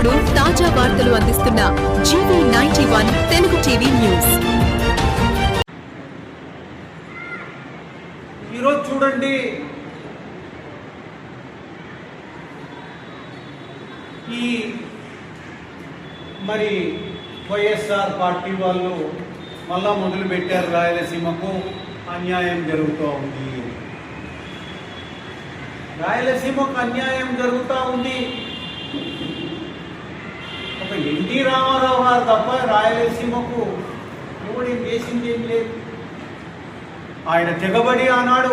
ఎప్పటికప్పుడు తాజా వార్తలు అందిస్తున్న GV ninety one Telugu TV news. ఈరోజు చూడండి. ఈ మరి వైఎస్ఆర్ పార్టీ వాళ్ళు మళ్ళా మొదలు పెట్టారు రాయలసీమకు అన్యాయం జరుగుతూ ఉంది. రాయలసీమకు అన్యాయం జరుగుతూ ఉంది. ఒక ఎన్టీ రామారావు గారు తప్ప రాయలసీమకు ఎవడేం చేసింది ఏం లేదు. ఆయన తెగబడి ఆనాడు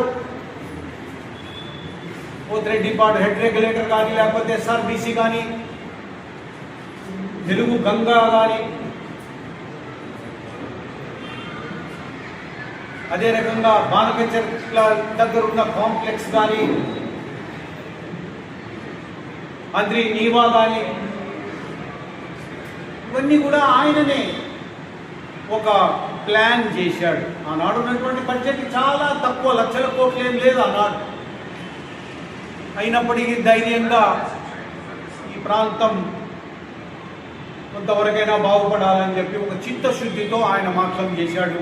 పోతిరెడ్డి పాటు హెడ్ రెగ్యులేటర్ కానీ లేకపోతే ఎస్ఆర్బీసీ కానీ తెలుగు గంగా కానీ అదే రకంగా బాణకచర్ల దగ్గర ఉన్న కాంప్లెక్స్ కానీ అంద్రి నీవా కానీ ఇవన్నీ కూడా ఆయననే ఒక ప్లాన్ చేశాడు. ఆనాడు ఉన్నటువంటి బడ్జెట్ చాలా తక్కువ లక్షల కోట్లు ఏం లేదు ఆనాడు. అయినప్పటికీ ధైర్యంగా ఈ ప్రాంతం కొంతవరకైనా బాగుపడాలని చెప్పి ఒక చిత్తశుద్ధితో ఆయన మాత్రం చేశాడు.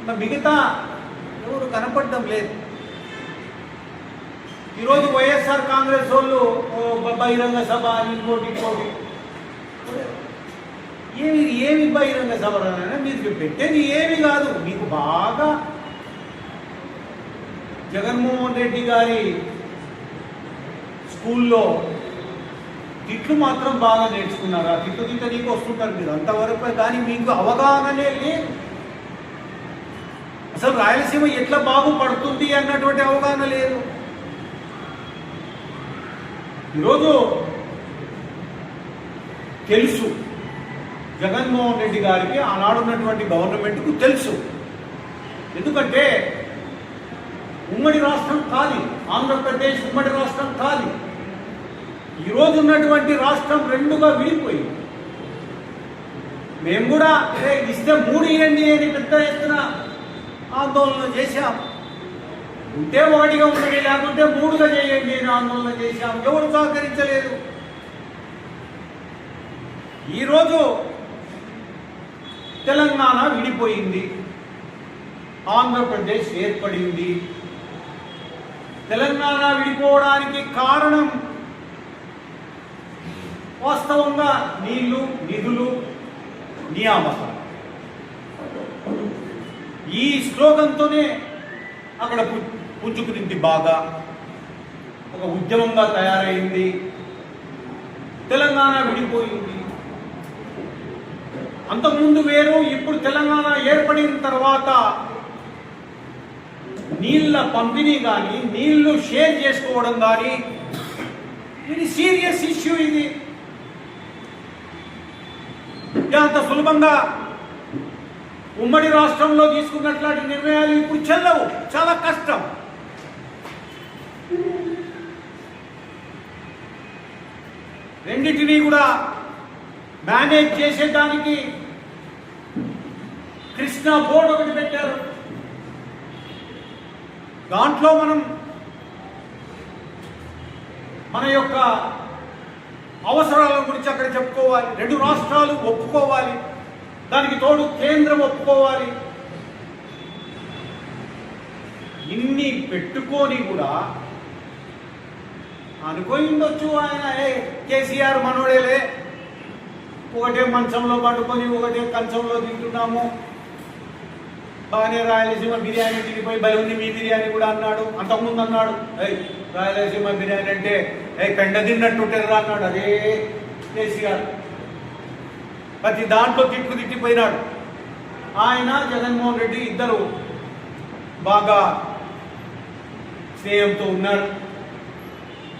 ఇంకా మిగతా ఎవరు కనపడడం లేదు. ఈరోజు వైఎస్ఆర్ కాంగ్రెస్ వాళ్ళు ఓ బహిరంగ సభ ఇంకోటి ఇంకోటి ఏమి ఏమి బహిరంగ సవరణ మీరు పెట్టేది ఏమి కాదు. మీకు బాగా జగన్మోహన్ రెడ్డి గారి స్కూల్లో తిట్లు మాత్రం బాగా నేర్చుకున్నారు? ఆ తిట్లు తిట్ట నీకు వస్తుంటారు మీరు. అంతవరకు కానీ మీకు అవగాహననే లేదు. అసలు రాయలసీమ ఎట్లా బాగుపడుతుంది అన్నటువంటి అవగాహన లేదు. ఈరోజు తెలుసు. జగన్మోహన్ రెడ్డి గారికి ఆనాడు ఉన్నటువంటి గవర్నమెంట్కు తెలుసు. ఎందుకంటే ఉమ్మడి రాష్ట్రం కాదు ఆంధ్రప్రదేశ్ ఉమ్మడి రాష్ట్రం కాదు ఈరోజు ఉన్నటువంటి రాష్ట్రం రెండుగా విడిపోయింది. మేము కూడా ఇస్తే మూడు ఇవ్వండి అని పెద్ద ఎత్తున ఆందోళన చేశాం. ఉంటే ఒకటిగా ఉండండి లేకుంటే మూడుగా చేయండి అని ఆందోళన చేశాం. ఎవరు సహకరించలేదు. ఈరోజు తెలంగాణ విడిపోయింది. ఆంధ్రప్రదేశ్ ఏర్పడింది. తెలంగాణ విడిపోవడానికి కారణం వాస్తవంగా నీళ్ళు నిధులు నియామకం. ఈ శ్లోకంతోనే అక్కడ పుంజుకునింది బాగా. ఒక ఉద్యమంగా తయారైంది. తెలంగాణ విడిపోయింది. అంతకుముందు వేరు ఇప్పుడు తెలంగాణ ఏర్పడిన తర్వాత నీళ్ళ పంపిణీ కానీ నీళ్ళు షేర్ చేసుకోవడం కానీ ఇది సీరియస్ ఇష్యూ ఇది అంత సులభంగా ఉమ్మడి రాష్ట్రంలో తీసుకున్నట్లాంటి నిర్ణయాలు ఇప్పుడు చెల్లవు. చాలా కష్టం. రెండింటినీ కూడా మేనేజ్ చేసేదానికి కృష్ణా బోర్డు ఒకటి పెట్టారు. దాంట్లో మనం మన యొక్క అవసరాల గురించి అక్కడ చెప్పుకోవాలి. రెండు రాష్ట్రాలు ఒప్పుకోవాలి. దానికి తోడు కేంద్రం ఒప్పుకోవాలి. ఇన్ని పెట్టుకొని కూడా అనుకోయిండొచ్చు ఆయన. ఏ కేసీఆర్ మనోడేలే. ఒకటే మంచంలో పట్టుకొని ఒకటే కంచంలో తింటున్నాము. బాగానే రాయలసీమ బిర్యానీ తిరిగిపోయి భలే ఉంది మీ బిర్యానీ కూడా అన్నాడు. అంతకుముందు అన్నాడు ఏయ్ రాయలసీమ బిర్యానీ అంటే ఏ పెండ తిన్నట్టుంటారు రా అన్నాడు. అదే కేసీఆర్. ప్రతి దాంట్లో తిట్టు తిట్టిపోయినాడు. ఆయన జగన్మోహన్ రెడ్డి ఇద్దరు బాగా స్నేహంతో ఉన్నారు.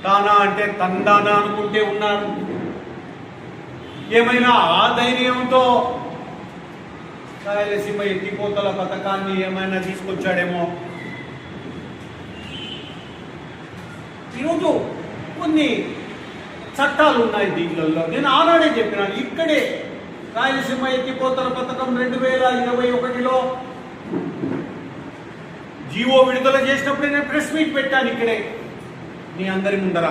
తానా అంటే తందానా అనుకుంటే ఉన్నారు. ఏమైనా ఆ ధైర్యంతో రాయలసీమ ఎత్తిపోతల పథకాన్ని ఏమైనా తీసుకొచ్చాడేమో. ఈరోజు కొన్ని చట్టాలు ఉన్నాయి దీనిలో నేను ఆనాడే చెప్పినాను ఇక్కడే రాయలసీమ ఎత్తిపోతల పథకం రెండు వేల ఇరవై ఒకటిలో జీవో విడుదల చేసినప్పుడు నేను ప్రెస్ మీట్ పెట్టాను ఇక్కడే. మీ అందరి ముందర.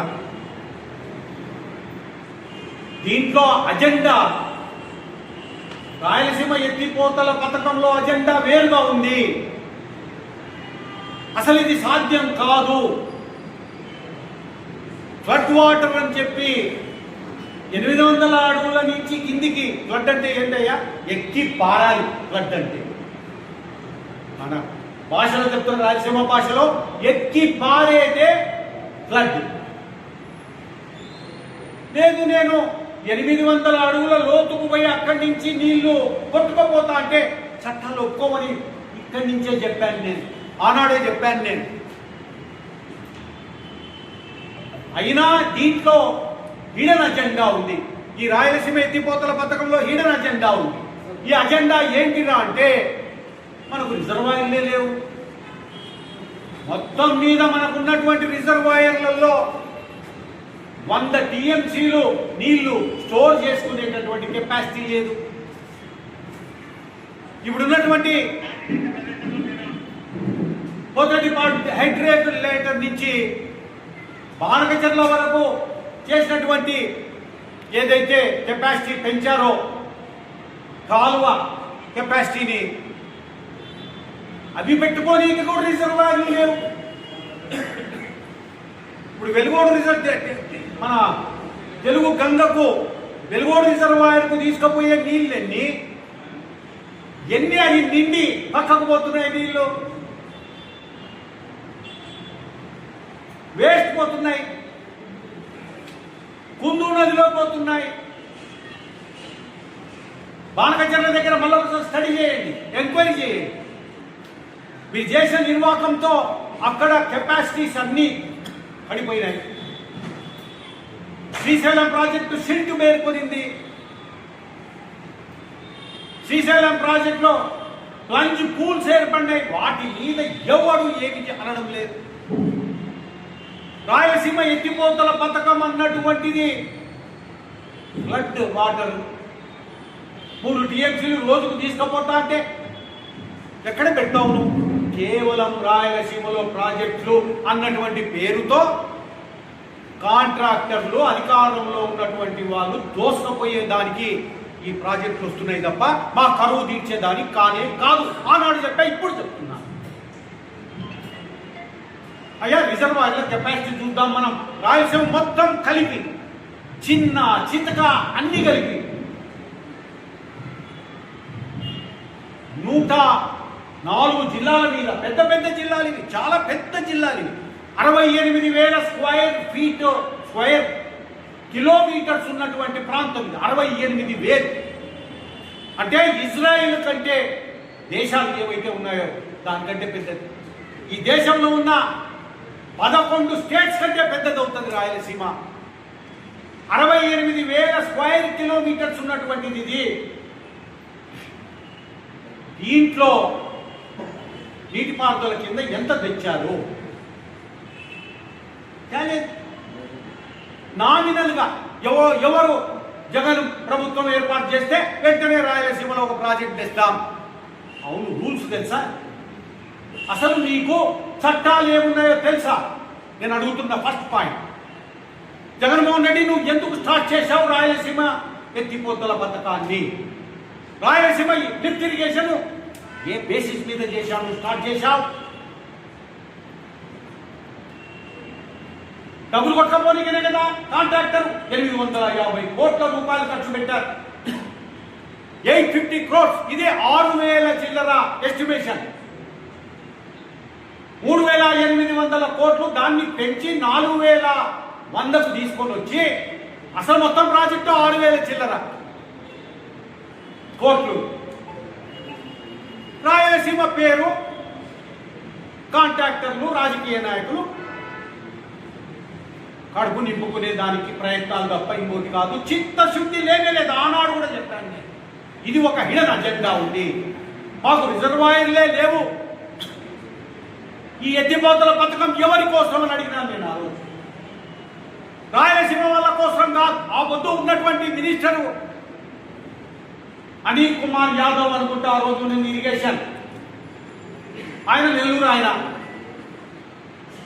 దీంట్లో అజెండా. రాయలసీమ ఎత్తిపోతల పథకంలో అజెండా వేరుగా ఉంది. అసలు ఇది సాధ్యం కాదు. ఫ్లడ్ వాటర్ అని చెప్పి ఎనిమిది వందల అడుగుల నుంచి కిందికి ఫ్లడ్ అంటే ఏంటయ్యా? ఎక్కి పారాలి ఫ్లడ్ అంటే. మన భాషలో చెప్తున్న రాయలసీమ భాషలో ఎక్కి పారేదే ఫ్లడ్. లేదు నేను ఎనిమిది వందల అడుగుల లోతుకు పోయి అక్కడి నుంచి నీళ్ళు కొట్టుకోపోతా అంటే చట్టాలు ఒప్పుకోమని ఇక్కడి నుంచే చెప్పాను నేను. ఆనాడే చెప్పాను నేను. అయినా దీంట్లో హీడన్ అజెండా ఉంది. ఈ రాయలసీమ ఎత్తిపోతల పథకంలో హీడన్ అజెండా ఉంది. ఈ అజెండా ఏంటిరా అంటే మనకు రిజర్వాయర్లే లేవు. మొత్తం మీద మనకున్నటువంటి రిజర్వాయర్లలో వంద టీఎంసీలు నీళ్ళు స్టోర్ చేసుకునేటటువంటి కెపాసిటీ లేదు. ఇప్పుడున్నటువంటి మొదటి హైడ్రేటర్ నుంచి బానకచర్ల వరకు చేసినటువంటి ఏదైతే కెపాసిటీ పెంచారో కాలువ కెపాసిటీని అవి పెట్టుకోనీకి కూడా రిజర్వాయర్లు లేవు. ఇప్పుడు వెలుగోడు రిజర్వ్ మన తెలుగు గంగకు వెలుగోడు రిజర్వాయర్కు తీసుకుపోయే నీళ్ళెన్ని? ఎన్ని అవి నిండి పక్కకు పోతున్నాయి నీళ్ళు? వేస్ట్ పోతున్నాయి. కుందూరు నదిలో పోతున్నాయి. బాణకచర్ల దగ్గర మళ్ళీ ఒకసారి స్టడీ చేయండి ఎంక్వైరీ చేయండి. మీరు చేసిన నిర్వాహకంతో అక్కడ కెపాసిటీస్ అన్నీ పడిపోయినాయి. శ్రీశైలం ప్రాజెక్టు సిల్ట్ మేర్కొనింది శ్రీశైలం ప్రాజెక్టులో ప్లంజ్ పూల్స్ ఏర్పడినాయి. వాటి మీద ఎవరు ఏమి అనడం లేదు. రాయలసీమ ఎత్తిపోతల పథకం అన్నటువంటిది. Flood water. మూడు టీఎంసీలు రోజుకు తీసుకుపోతా అంటే ఎక్కడ పెట్టావు కేవలం రాయలసీమలో ప్రాజెక్టులు అన్నటువంటి పేరుతో కాంట్రాక్టర్లు అధికారంలో ఉన్నటువంటి వాళ్ళు దోసుకపోయే దానికి ఈ ప్రాజెక్టులు వస్తున్నాయి తప్ప మా కరువు తీర్చేదానికి కానే కాదు. ఆనాడు చెప్పా ఇప్పుడు చెప్తున్నా. అయ్యా రిజర్వాయర్ల కెపాసిటీ చూద్దాం మనం. రాయలసీమ మొత్తం కలిపి చిన్న చితక అన్ని కలిపి. నూట నాలుగు జిల్లాల మీద పెద్ద పెద్ద జిల్లాలు ఇవి చాలా పెద్ద జిల్లాలు ఇవి. అరవై ఎనిమిది వేల స్క్వైర్ ఫీట్ స్క్వైర్ కిలోమీటర్స్ ఉన్నటువంటి ప్రాంతం ఇది. అరవై ఎనిమిది వేలు. అంటే ఇజ్రాయెల్ కంటే దేశాలు ఏవైతే ఉన్నాయో దానికంటే పెద్దది. ఈ దేశంలో ఉన్న పదకొండు స్టేట్స్ కంటే పెద్దది అవుతుంది రాయలసీమ. అరవై ఎనిమిది వేల స్క్వైర్ కిలోమీటర్స్ ఉన్నటువంటిది ఇది. దీంట్లో నీటిపారుదల కింద ఎంత తెచ్చారు? కానీ నామినల్గా ఎవ ఎవరు జగన్ ప్రభుత్వం ఏర్పాటు చేస్తే వెంటనే రాయలసీమలో ఒక ప్రాజెక్ట్ తెస్తాం. అవును రూల్స్ తెలుసా? అసలు నీకు చట్టాలు ఏమున్నాయో తెలుసా? నేను అడుగుతున్న ఫస్ట్ పాయింట్. జగన్మోహన్ రెడ్డి నువ్వు ఎందుకు స్టార్ట్ చేశావు రాయలసీమ ఎత్తిపోతల పథకాన్ని? రాయలసీమ లిఫ్ట్ ఇరిగేషన్ ఏ బేసిస్ మీద చేశావు? స్టార్ట్ చేశావు? డబ్బులు కొట్టకపోనీకనే కదా? కాంట్రాక్టర్ ఎనిమిది వందల యాభై కోట్ల రూపాయలు ఖర్చు పెట్టారు. ఎయిట్ ఫిఫ్టీ క్రోర్స్ ఇదే ఆరు వేల చిల్లర ఎస్టిమేషన్. మూడు వేల ఎనిమిది వందల కోట్లు దాన్ని పెంచి నాలుగు వేల వందకు తీసుకొని వచ్చి అసలు మొత్తం ప్రాజెక్టు ఆరు వేల చిల్లర. కోట్లు. రాయలసీమ పేరు. కాంట్రాక్టర్లు రాజకీయ నాయకులు కడుపు నింపుకునే దానికి ప్రయత్నాలు తప్ప ఇంకోటి కాదు. చిత్తశుద్ధి లేనే లేదు ఆనాడు కూడా చెప్పాను నేను. ఇది ఒక హిడన్ అజెండా ఉంది. మాకు రిజర్వాయర్లే లేవు. ఈ ఎత్తిపోతల పథకం ఎవరి కోసం అని అడిగినాను నేను ఆ రోజు. రాయలసీమ వాళ్ళ కోసం కాదు. ఆ పొద్దు ఉన్నటువంటి మినిస్టరు అనిల్ కుమార్ యాదవ్ అనుకుంటా ఆ రోజు నేను ఇరిగేషన్. ఆయన నెల్లూరు ఆయన.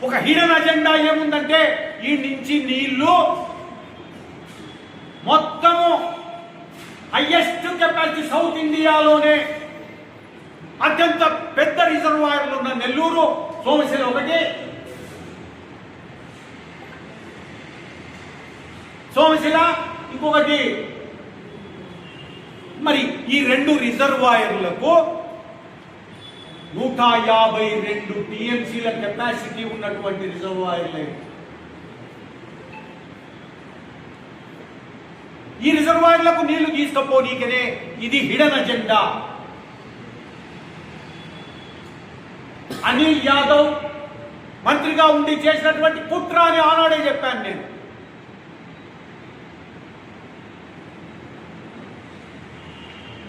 ఒక హిడెన్ అజెండా ఏముందంటే ఈ నుంచి నీళ్ళు మొత్తము హయ్యెస్ట్ కెపాసిటీ సౌత్ ఇండియాలోనే అత్యంత పెద్ద రిజర్వాయర్లు ఉన్న నెల్లూరు సోమశిల ఒకటి సోమశిల ఇంకొకటి. మరి ఈ రెండు రిజర్వాయర్లకు నూట యాభై రెండు టీఎంసీల కెపాసిటీ ఉన్నటువంటి రిజర్వాయర్లే. ఈ రిజర్వాయర్లకు నీళ్ళు తీసుకపోనీకనే ఇది హిడన్ అజెండా. అనిల్ యాదవ్ మంత్రిగా ఉండి చేసినటువంటి కుట్ర అని ఆనాడే చెప్పాను నేను.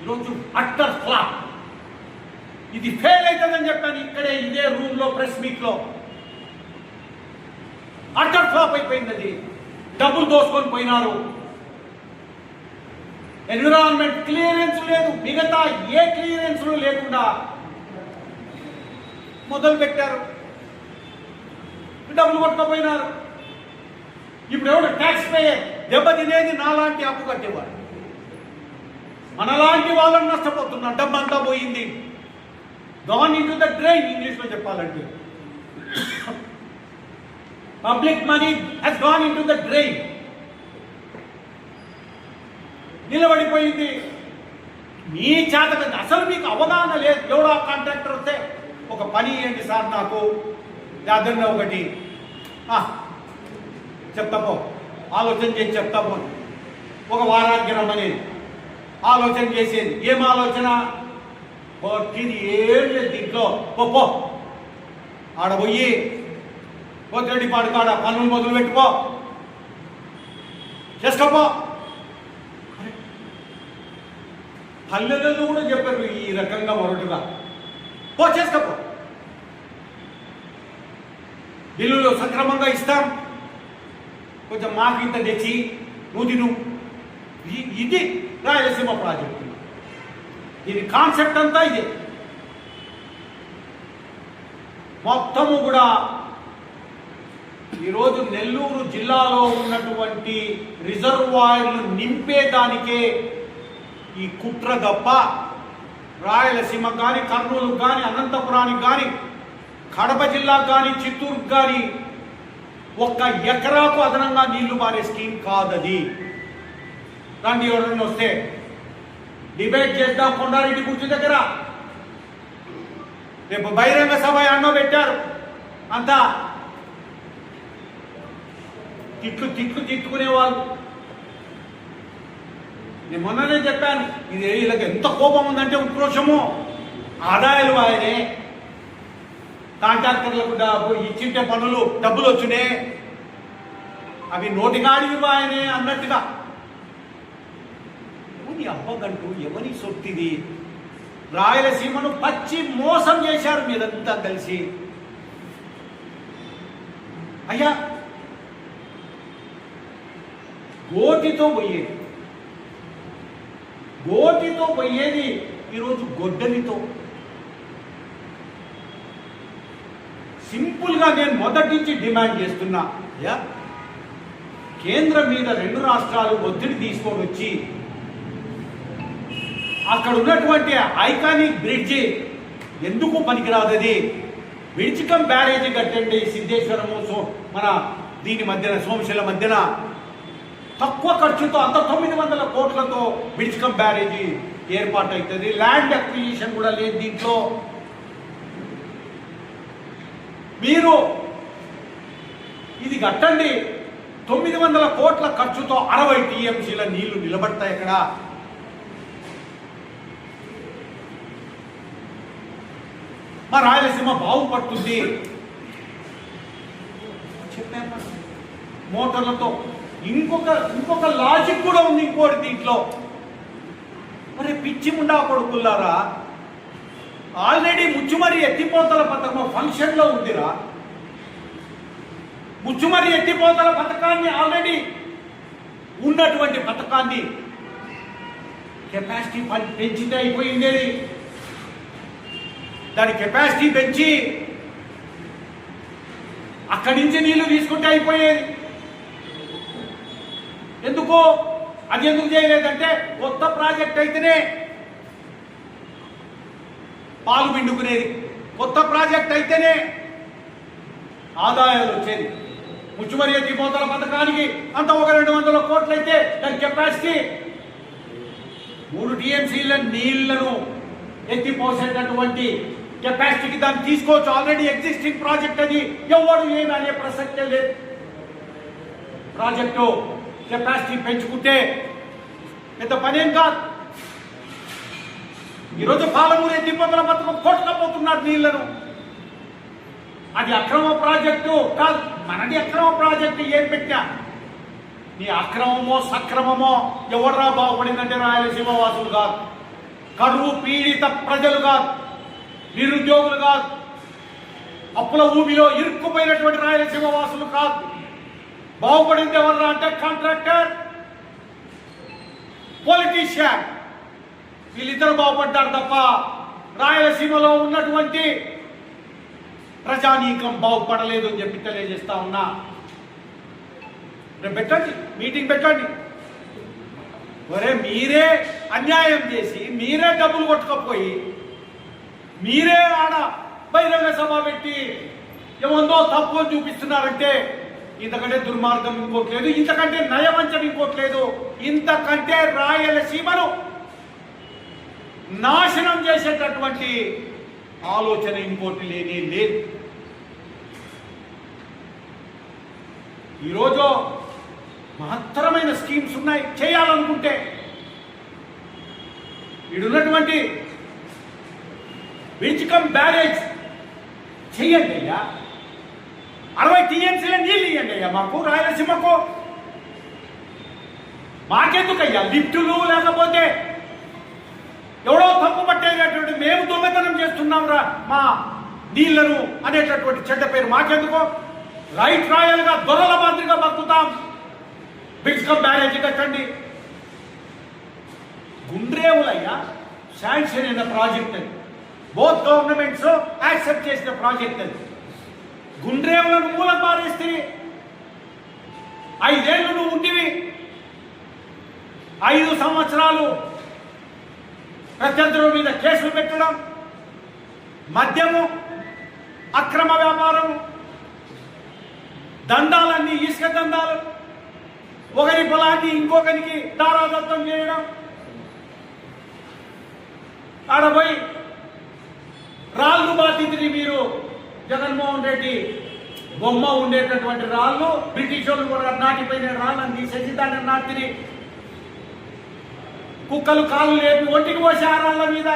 ఈరోజు అట్టర్ ఫ్లాప్. ఇది ఫెయిల్ అవుతుందని చెప్పాను ఇక్కడే ఇదే రూమ్లో ప్రెస్ మీట్లో అటర్ ఫ్లాప్ అయిపోయింది అది. డబ్బులు దోసుకొని పోయినారు. ఎన్విరాన్మెంట్ క్లియరెన్స్ లేదు. మిగతా ఏ క్లియరెన్స్ లేకుండా మొదలు పెట్టారు. డబ్బులు కొట్టకపోయినారు. ఇప్పుడు ఎవడు ట్యాక్స్ పేయర్ దెబ్బ తినేది నాలాంటి అప్పు కట్టేవాడు. మనలాంటి వాళ్ళని నష్టపోతున్నారు డబ్బు అంతా పోయింది. Gone in to the drain ఇంగ్లీష్లో చెప్పాలంటే. Public money has gone into the drain నిలబడిపోయింది. మీ చేత అసలు మీకు అవగాహన లేదు. ఎవడో కాంట్రాక్టర్ వస్తే ఒక పని ఇవ్వండి సార్ నాకు. దాదాపు ఒకటి. ఆ, ఆలోచన చేసి చెప్తాపో. ఒక వారానికి రమ్మని. ఆలోచన చేసేది. ఏం ఆలోచన? కొట్టిది ఏం లేదు దీంట్లో పో పో ఆడ పోయి కొద్దిరెడ్డి పాడుకాడ పనులు మొదలు పెట్టుకో చేసుకోపో పల్లెలలో కూడా చెప్పారు ఈ రకంగా మొరటుగా పో చేసుకోపో బిల్లులు సక్రమంగా ఇస్తాం కొంచెం మాకు ఇంత తెచ్చి నువ్వు తిను ఇది రాయలసీమ ప్రాజెక్టు దీని కాన్సెప్ట్ అంతా ఇదే. మొత్తము కూడా ఈరోజు నెల్లూరు జిల్లాలో ఉన్నటువంటి రిజర్వాయర్లు నింపేదానికే ఈ కుట్ర తప్ప రాయలసీమ కానీ కర్నూలు కానీ అనంతపురానికి కానీ కడప జిల్లా కానీ చిత్తూరుకు కానీ ఒక్క ఎకరాకు అదనంగా నీళ్ళు మారే స్కీమ్ కాదది. రండి ఎవరైనా వస్తే డిబేట్ చేద్దాం కొండారెడ్డి కూర్చు దగ్గర. రేపు బహిరంగ సభ అన్నో పెట్టారు. అంతా తిట్లు తిట్లు తిట్టుకునేవాళ్ళు. నేను మొన్ననే చెప్పాను ఇది వీళ్ళకి ఎంత కోపం ఉందంటే ఉక్రోషము. ఆదాయాలు ఆయనే. కాంట్రాక్టర్లకు డబ్బు ఇచ్చింటే పనులు డబ్బులు వచ్చినాయి అవి నోటిగాడివి ఆయనే అన్నట్టుగా. ఎవరి అబ్బగంటూ ఎవరి సొత్తిది రాయలసీమను పచ్చి మోసం చేశారు మీరంతా కలిసి. అయ్యా గోటితో పోయేది. గోటితో పోయేది ఈరోజు గొడ్డలితో. సింపుల్గా నేను మొదటి నుంచి డిమాండ్ చేస్తున్నా అయ్యా కేంద్రం మీద రెండు రాష్ట్రాలు ఒత్తిడి తీసుకొని వచ్చి అక్కడ ఉన్నటువంటి ఐకానిక్ బ్రిడ్జి ఎందుకు పనికిరాదది? విడిచికం బ్యారేజీ కట్టండి సిద్ధేశ్వరము సో మన దీని మధ్యన సోమశిల మధ్యన. తక్కువ ఖర్చుతో అంత తొమ్మిది వందల కోట్లతో విడిచికం బ్యారేజీ ఏర్పాటు అవుతుంది ల్యాండ్ అక్విజిషన్ కూడా లేదు దీంట్లో. మీరు ఇది కట్టండి. తొమ్మిది వందల కోట్ల ఖర్చుతో అరవై టీఎంసీల నీళ్ళు నిలబడతాయి ఇక్కడ మా రాయలసీమ బాగుపడుతుంది. చెప్పాను మోటార్లతో ఇంకొక ఇంకొక లాజిక్ కూడా ఉంది ఇంకోటి దీంట్లో. మరి పిచ్చి ముండా కొడుకుల్లారా? ఆల్రెడీ ముచ్చుమరి ఎత్తిపోతల పథకం ఫంక్షన్లో ఉందిరా. ముచ్చుమరి ఎత్తిపోతల పథకాన్ని ఆల్రెడీ ఉన్నటువంటి పథకాన్ని కెపాసిటీ పెంచితే అయిపోయింది దాని కెపాసిటీ పెంచి అక్కడి నుంచి నీళ్ళు తీసుకుంటే అయిపోయేది. ఎందుకో? అది ఎందుకు చేయలేదంటే కొత్త ప్రాజెక్ట్ అయితేనే పాలు పిండుకునేది. కొత్త ప్రాజెక్ట్ అయితేనే ఆదాయాలు వచ్చేది. ముచ్చుమరి ఎత్తిపోతల పథకానికి అంత ఒక రెండు వందల కోట్లు అయితే దాని కెపాసిటీ మూడు టీఎంసీల నీళ్ళను ఎత్తిపోసేటటువంటి కెపాసిటీకి దాన్ని తీసుకోవచ్చు. ఆల్రెడీ ఎగ్జిస్టింగ్ ప్రాజెక్ట్ అది. ఎవడు ఏమి అనే ప్రసక్తే లేదు. ప్రాజెక్టు కెపాసిటీ పెంచుకుంటే పెద్ద పనేం కాదు. ఈరోజు పాలమూరు ఎత్తిపోతల పథకం కొట్టకపోతున్నారు నీళ్ళను. అది అక్రమ ప్రాజెక్టు కాదు. మనది అక్రమ ప్రాజెక్టు ఏం పెట్టా? నీ అక్రమమో సక్రమమో ఎవర్రా బాగుపడిందంటే రాయలసీమ వాసులు కాదు. కరువు పీడిత ప్రజలు కాదు. నిరుద్యోగులు కాదు. అప్పుల భూమిలో ఇరుక్కుపోయినటువంటి రాయలసీమ వాసులు కాదు. బాగుపడింది ఎవరు అంటే కాంట్రాక్టర్ పొలిటీషియన్. వీళ్ళిద్దరు బాగుపడ్డారు తప్ప రాయలసీమలో ఉన్నటువంటి ప్రజానీకం బాగుపడలేదు అని చెప్పి తెలియజేస్తా ఉన్నా. రేపు పెట్టండి మీటింగ్ పెట్టండి. ఒరే మీరే అన్యాయం చేసి మీరే డబ్బులు కొట్టుకపోయి మీరే ఆడ బహిరంగ సభ పెట్టి ఏముందో తప్పు అని చూపిస్తున్నారంటే ఇంతకంటే దుర్మార్గం ఇంకోట్లేదు ఇంతకంటే నయవంచం ఇంకోట్లేదు ఇంతకంటే రాయలసీమను నాశనం చేసేటటువంటి ఆలోచన ఇంకోటి లేని లేదు. ఈరోజు మహత్తరమైన స్కీమ్స్ ఉన్నాయి. చేయాలనుకుంటే ఇడున్నటువంటి విచికం బ్యారేజ్ చెయ్యండి అయ్యా. అరవై టీఎంసీల నీళ్ళు ఇవ్వండి అయ్యా మాకు రాయలసీమకు. మాకెందుకయ్యా లిఫ్టులు లేకపోతే ఎవడో తప్పు పట్టేటటువంటి మేము దొంగతనం చేస్తున్నాం రా మా నీళ్ళను అనేటటువంటి చెడ్డ పేరు మాకెందుకో? రైట్ రాయల్గా దొరల మాదిరిగా బతుకుతాం. బిడ్స్కమ్ బ్యారేజ్ కట్టండి. గుండ్రేవులయ్యా శాంక్షన్ అయిన ప్రాజెక్ట్ అది. బోత్ గవర్నమెంట్స్ యాక్సెప్ట్ చేసిన ప్రాజెక్ట్ అది. గుండ్రేవులను మూలం పారేస్తే ఐదేళ్ళు నువ్వు ఉంటివి. ఐదు సంవత్సరాలు ప్రత్యర్థుల మీద కేసులు పెట్టడం మద్యము అక్రమ వ్యాపారం దందాలన్నీ ఇసుక దందాలు ఒకరి పొలాన్ని ఇంకొకరికి దారాదత్తం చేయడం. ఆడపోయి రాళ్ళు బాధితుని మీరు. జగన్మోహన్ రెడ్డి బొమ్మ ఉండేటటువంటి రాళ్ళు బ్రిటిష్ వాళ్ళు కూడా నాటిపోయిన రాళ్ళని తీసేసి దాన్ని నాటిని కుక్కలు కాళ్ళు లేపి ఒంటికి పోసే ఆ రాళ్ళ మీద.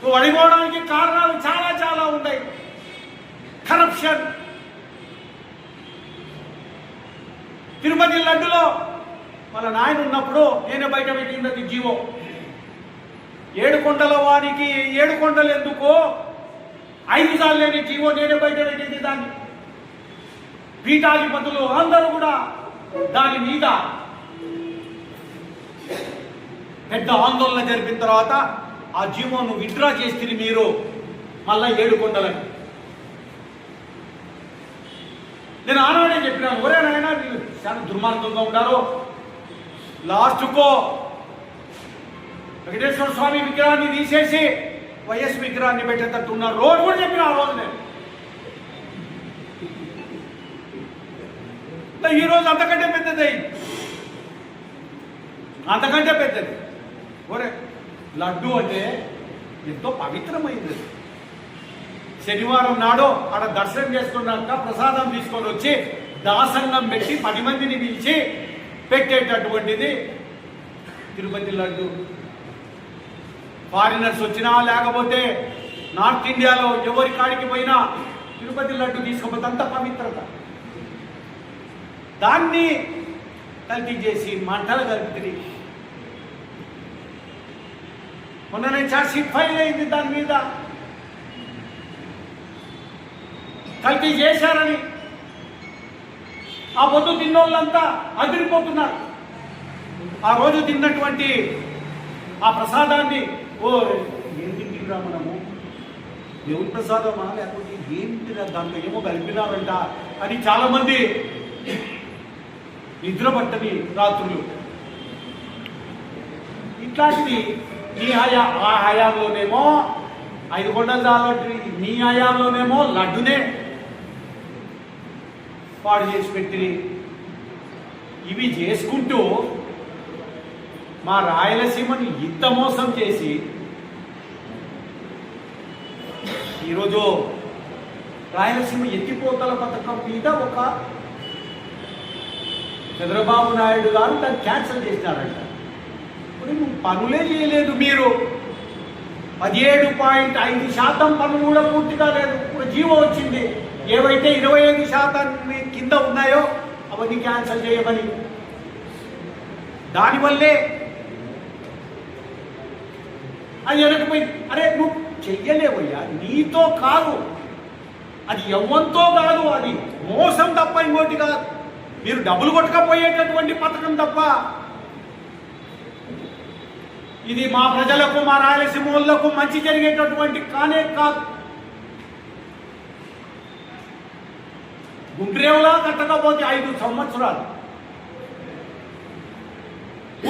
నువ్వు అడిగోవడానికి కారణాలు చాలా చాలా ఉన్నాయి. కరప్షన్ తిరుపతి లడ్డులో వాళ్ళ నాయన ఉన్నప్పుడు నేనే బయట పెట్టింది జీవో. ఏడు కొండల వారికి ఏడు కొండలు ఎందుకో? ఐదు సార్లు లేని జీవో నేనే బయట పెట్టింది దాన్ని. పీఠాధిపతులు అందరూ కూడా దాని మీద పెద్ద ఆందోళన జరిపిన తర్వాత ఆ జీవోను విత్డ్రా చేస్తుంది మీరు మళ్ళా ఏడు కొండలని. నేను ఆనాడే చెప్పినాను ఒరే నాయన మీరు చాలా దుర్మార్గంగా ఉండారు. లాస్ట్కో వెంకటేశ్వర స్వామి విగ్రహాన్ని తీసేసి వైఎస్ విగ్రహాన్ని పెట్టేటట్టు ఉన్న రోజు కూడా చెప్పిన ఆ రోజు నేను. ఈ రోజు అంతకంటే పెద్దది అంతకంటే పెద్దది. ఒరే లడ్డు అంటే ఎంతో పవిత్రమైంది శనివారం నాడు ఆడ దర్శనం చేసుకున్నాక ప్రసాదం తీసుకొని వచ్చి దాసంగం పెట్టి పది మందిని పిలిచి పెట్టేటటువంటిది తిరుపతి లడ్డు. ఫారినర్స్ వచ్చినా లేకపోతే నార్త్ ఇండియాలో ఎవరి కాడికి పోయినా తిరుపతి లడ్డు తీసుకోపోతే అంత పవిత్రత. దాన్ని కల్తీ చేసి మంటలు కలిపి మొన్ననే ఛార్జ్షీట్ ఫైల్ అయింది దాని మీద. కల్తీ చేశారని. ఆ పొద్దు తిన్నోళ్ళంతా అదిరిపోతున్నారు. ఆ రోజు తిన్నటువంటి ఆ ప్రసాదాన్ని ఓ ఏం మనము? దేవుని ప్రసాదమా లేకపోతే ఏంటి దాంట్లో ఏమో కలిపినారంట అని చాలామంది నిద్ర పట్టని రాత్రులు. ఇట్లాంటివి నీ హయా ఆ హయాంలోనేమో ఐదు కొండలు జాలట్రీ నీ హయాంలోనేమో లడ్డునే పాడు చేసి పెట్టి ఇవి చేసుకుంటూ మా రాయలసీమని ఇంత మోసం చేసి ఈరోజు రాయలసీమ ఎత్తిపోతల పథకం మీద ఒక చంద్రబాబు నాయుడు గారు దాన్ని క్యాన్సిల్ చేసినారంట. ఇప్పుడు నువ్వు పనులే చేయలేదు మీరు. పదిహేడు పాయింట్ ఐదు శాతం పనులు కూడా పూర్తి లేదు. ఇప్పుడు జీవో వచ్చింది. ఏవైతే ఇరవై ఐదు శాతం కింద ఉన్నాయో అవన్నీ క్యాన్సిల్ చేయమని. దానివల్లే అది వెనకపోయింది అరే నువ్వు చెయ్యలేవయ్యా నీతో కాదు. అది ఎవ్వంతో కాదు అది మోసం తప్ప ఇంకోటి కాదు. మీరు డబ్బులు కొట్టకపోయేటటువంటి పథకం తప్ప. ఇది మా ప్రజలకు మా రాయలసీమ వాళ్ళకు మంచి జరిగేటటువంటి కానే కాదు. గుండ్రేవులా కట్టకపోతే ఐదు సంవత్సరాలు.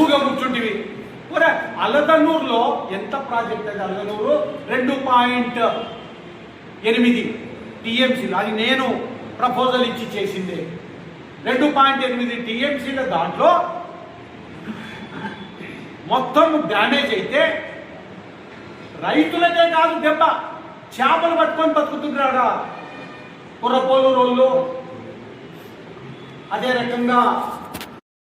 ఊగ కూర్చుంటివి. ఒరే అలదనూరులో ఎంత ప్రాజెక్ట్ అది అలదనూరు రెండు పాయింట్ ఎనిమిది టీఎంసీలు. అది నేను ప్రపోజల్ ఇచ్చి చేసిందే. రెండు పాయింట్ ఎనిమిది టీఎంసీల దాంట్లో మొత్తం డ్యామేజ్ అయితే రైతులకే కాదు దెబ్బ. చేపలు పట్టుకొని బతుకుతున్నాడా కుర్రపోలు రోళ్ళు? అదే రకంగా